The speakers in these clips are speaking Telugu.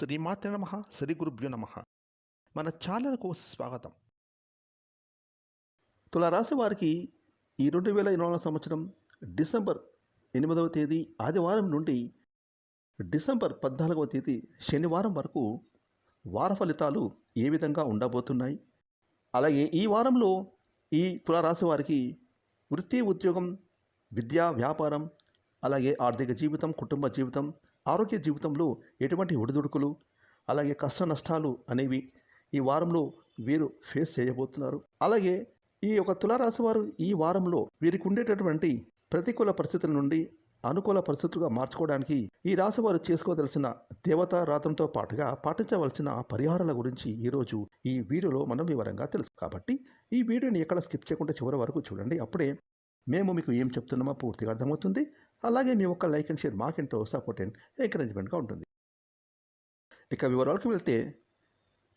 శ్రీమాత్ర నమ శ్రీ గురుభ్యు నమ. మన ఛానల్కు స్వాగతం. తులారాశి వారికి ఈ రెండు వేల ఇరవై నాలుగు సంవత్సరం డిసెంబర్ ఎనిమిదవ తేదీ ఆదివారం నుండి డిసెంబర్ పద్నాలుగవ తేదీ శనివారం వరకు వార ఫలితాలు ఏ విధంగా ఉండబోతున్నాయి? అలాగే ఈ వారంలో ఈ తులారాశి వారికి వృత్తి ఉద్యోగం విద్యా వ్యాపారం అలాగే ఆర్థిక జీవితం కుటుంబ జీవితం ఆరోగ్య జీవితంలో ఎటువంటి ఒడిదుడుకులు అలాగే కష్ట నష్టాలు అనేవి ఈ వారంలో వీరు ఫేస్ చేయబోతున్నారు. అలాగే ఈ యొక్క తులారాశి వారు ఈ వారంలో వీరికి ఉండేటటువంటి ప్రతికూల పరిస్థితుల నుండి అనుకూల పరిస్థితులుగా మార్చుకోవడానికి ఈ రాశి వారు చేసుకోదలసిన దేవతా రాతంతో పాటుగా పాటించవలసిన పరిహారాల గురించి ఈరోజు ఈ వీడియోలో మనం వివరంగా తెలుసు. కాబట్టి ఈ వీడియోని ఎక్కడ స్కిప్ చేయకుండా చివరి వరకు చూడండి. అప్పుడే మేము మీకు ఏం చెప్తున్నామో పూర్తిగా అర్థమవుతుంది. అలాగే మీ ఒక్క లైక్ అండ్ షేర్ మాకెంతో సపోర్ట్ అండ్ ఎంకరేజ్మెంట్గా ఉంటుంది. ఇక వివరాలకు వెళ్తే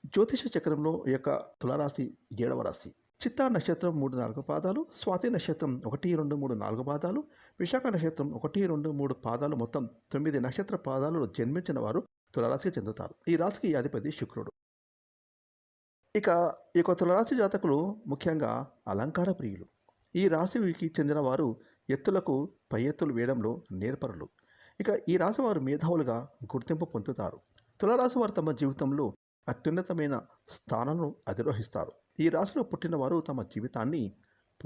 జ్యోతిష చక్రంలో ఈ యొక్క తులారాశి ఏడవ రాశి. చిత్తా నక్షత్రం మూడు నాలుగు పాదాలు స్వాతి నక్షత్రం ఒకటి రెండు మూడు నాలుగు పాదాలు విశాఖ నక్షత్రం ఒకటి రెండు మూడు పాదాలు మొత్తం తొమ్మిది నక్షత్ర పాదాలలో జన్మించిన వారు తులారాశికి చెందుతారు. ఈ రాశికి అధిపతి శుక్రుడు. ఇక ఈ యొక్క తులరాశి జాతకులు ముఖ్యంగా అలంకార ప్రియులు. ఈ రాశికి చెందిన వారు ఎత్తులకు పై ఎత్తులు వేయడంలో నేర్పరులు. ఇక ఈ రాశివారు మేధావులుగా గుర్తింపు పొందుతారు. తులరాశి వారు తమ జీవితంలో అత్యున్నతమైన స్థానాలను అధిరోహిస్తారు. ఈ రాశిలో పుట్టిన వారు తమ జీవితాన్ని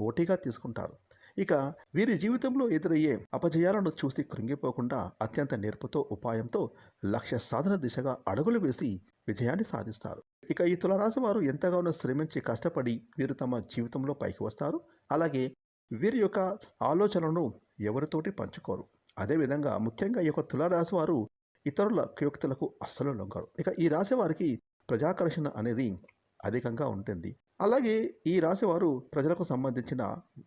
పోటీగా తీసుకుంటారు. ఇక వీరి జీవితంలో ఎదురయ్యే అపజయాలను చూసి కృంగిపోకుండా అత్యంత నేర్పుతో ఉపాయంతో లక్ష్య సాధన దిశగా అడుగులు వేసి విజయాన్ని సాధిస్తారు. ఇక ఈ తులరాశి వారు ఎంతగానో శ్రమించి కష్టపడి వీరు తమ జీవితంలో పైకి వస్తారు. అలాగే వీరి యొక్క ఆలోచనలను ఎవరితోటి పంచుకోరు. అదేవిధంగా ముఖ్యంగా ఈ యొక్క తులారాశి వారు ఇతరుల కుయోక్తులకు అస్సలు లొంగరు. ఇక ఈ రాశి వారికి ప్రజాకర్షణ అనేది అధికంగా ఉంటుంది. అలాగే ఈ రాశివారు ప్రజలకు సంబంధించిన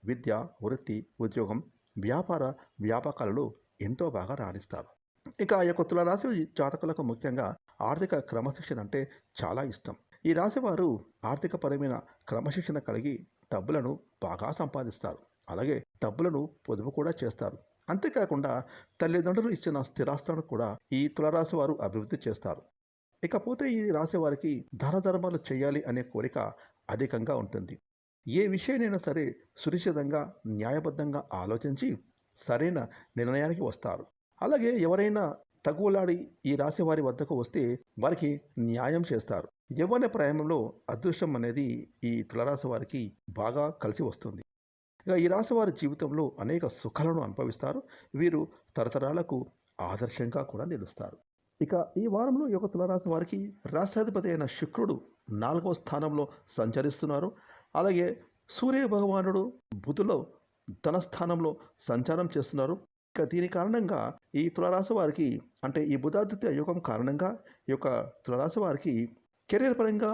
విద్య వృత్తి ఉద్యోగం వ్యాపార వ్యాపకాలలో ఎంతో బాగా రాణిస్తారు. ఇక ఈ యొక్క తులరాశి జాతకులకు ముఖ్యంగా ఆర్థిక క్రమశిక్షణ అంటే చాలా ఇష్టం. ఈ రాశివారు ఆర్థికపరమైన క్రమశిక్షణ కలిగి డబ్బులను బాగా సంపాదిస్తారు. అలాగే డబ్బులను పొదుపు కూడా చేస్తారు. అంతేకాకుండా తల్లిదండ్రులు ఇచ్చిన స్థిరాస్తులను కూడా ఈ తులరాశి వారు అభివృద్ధి చేస్తారు. ఇకపోతే ఈ రాశి వారికి ధర్మాలు చేయాలి అనే కోరిక అధికంగా ఉంటుంది. ఏ విషయానైనా సరే సురక్షితంగా న్యాయబద్ధంగా ఆలోచించి సరైన నిర్ణయానికి వస్తారు. అలాగే ఎవరైనా తగువలాడి ఈ రాశి వారి వద్దకు వస్తే వారికి న్యాయం చేస్తారు. యవ్వన ప్రాయంలో అదృష్టం అనేది ఈ తులరాశి వారికి బాగా కలిసి వస్తుంది. ఇక ఈ రాశివారి జీవితంలో అనేక సుఖాలను అనుభవిస్తారు. వీరు తరతరాలకు ఆదర్శంగా కూడా నిలుస్తారు. ఇక ఈ వారంలో ఈ యొక్క తులరాశి వారికి రాష్ట్రాధిపతి అయిన శుక్రుడు నాలుగవ స్థానంలో సంచరిస్తున్నారు. అలాగే సూర్య భగవానుడు బుధులో ధన స్థానంలో సంచారం చేస్తున్నారు. ఇక దీని కారణంగా ఈ తులరాశి వారికి అంటే ఈ బుధాదిత్య యోగం కారణంగా ఈ యొక్క తులరాశి వారికి కెరీర్ పరంగా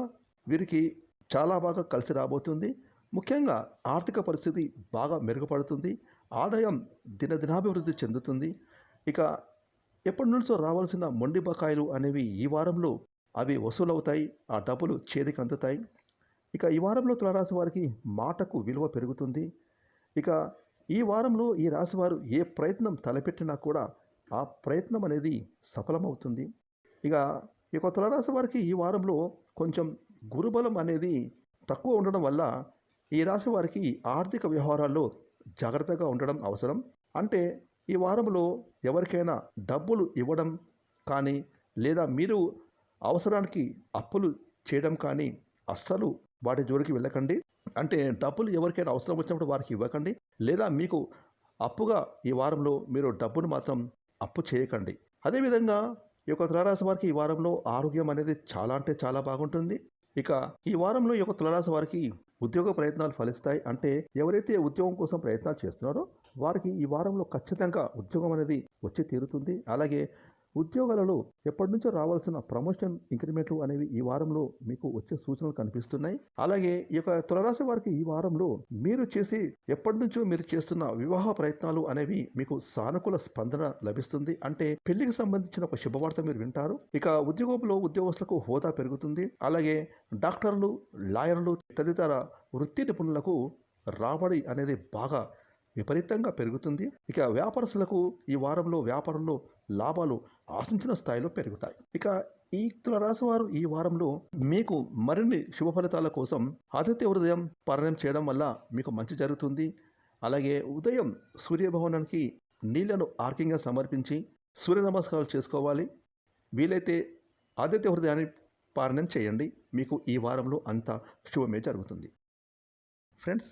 వీరికి చాలా బాగా కలిసి రాబోతుంది. ముఖ్యంగా ఆర్థిక పరిస్థితి బాగా మెరుగుపడుతుంది. ఆదాయం దినదినాభివృద్ధి చెందుతుంది. ఇక ఎప్పటి నుంచో రావాల్సిన మొండి బకాయిలు అనేవి ఈ వారంలో అవి వసూలవుతాయి. ఆ డబ్బులు చేతికి అందుతాయి ఇక ఈ వారంలో తులారాశి వారికి మాటకు విలువ పెరుగుతుంది. ఇక ఈ వారంలో ఈ రాశివారు ఏ ప్రయత్నం తలపెట్టినా కూడా ఆ ప్రయత్నం అనేది సఫలమవుతుంది. ఇక ఇక తులరాశి వారికి ఈ వారంలో కొంచెం గురుబలం అనేది తక్కువ ఉండడం వల్ల ఈ రాశి వారికి ఆర్థిక వ్యవహారాల్లో జాగ్రత్తగా ఉండడం అవసరం. అంటే ఈ వారంలో ఎవరికైనా డబ్బులు ఇవ్వడం కానీ లేదా మీరు అవసరానికి అప్పులు చేయడం కానీ అస్సలు వాటి జోలికి వెళ్ళకండి. అంటే డబ్బులు ఎవరికైనా అవసరం వచ్చినప్పుడు వారికి ఇవ్వకండి. లేదా మీకు అప్పుగా ఈ వారంలో మీరు డబ్బును మాత్రం అప్పు చేయకండి. అదేవిధంగా ఈ యొక్క తులారాశి వారికి ఈ వారంలో ఆరోగ్యం అనేది చాలా అంటే చాలా బాగుంటుంది. ఇక ఈ వారంలో ఈ యొక్క తులరాశి వారికి ఉద్యోగ ప్రయత్నాలు ఫలిస్తాయి అంటే ఎవరైతే ఉద్యోగం కోసం ప్రయత్నాలు చేస్తున్నారో వారికి ఈ వారంలో ఖచ్చితంగా ఉద్యోగం అనేది వచ్చి తీరుతుంది. అలాగే ఉద్యోగాలలో ఎప్పటి నుంచో రావాల్సిన ప్రమోషన్ ఇంక్రిమెంట్లు అనేవి ఈ వారంలో మీకు వచ్చే సూచనలు కనిపిస్తున్నాయి. అలాగే ఈ యొక్క తులరాశి వారికి ఈ వారంలో మీరు చేసి ఎప్పటి నుంచో మీరు చేస్తున్న వివాహ ప్రయత్నాలు అనేవి మీకు సానుకూల స్పందన లభిస్తుంది. అంటే పెళ్ళికి సంబంధించిన ఒక శుభవార్త మీరు వింటారు. ఇక ఉద్యోగంలో ఉద్యోగస్తులకు హోదా పెరుగుతుంది. అలాగే డాక్టర్లు లాయర్లు తదితర వృత్తి నిపుణులకు రాబడి అనేది బాగా విపరీతంగా పెరుగుతుంది. ఇక వ్యాపారస్తులకు ఈ వారంలో వ్యాపారంలో లాభాలు ఆశించిన స్థాయిలో పెరుగుతాయి. ఇక ఈ తులరాశి వారు ఈ వారంలో మీకు మరిన్ని శుభ ఫలితాల కోసం ఆదిత్య హృదయం పారాయణం చేయడం వల్ల మీకు మంచి జరుగుతుంది. అలాగే ఉదయం సూర్యభవనానికి నీళ్ళను ఆర్కింగ్గా సమర్పించి సూర్య నమస్కారాలు చేసుకోవాలి. వీలైతే ఆదిత్య హృదయాన్ని పారణం చేయండి. మీకు ఈ వారంలో అంతా శుభమే జరుగుతుంది. ఫ్రెండ్స్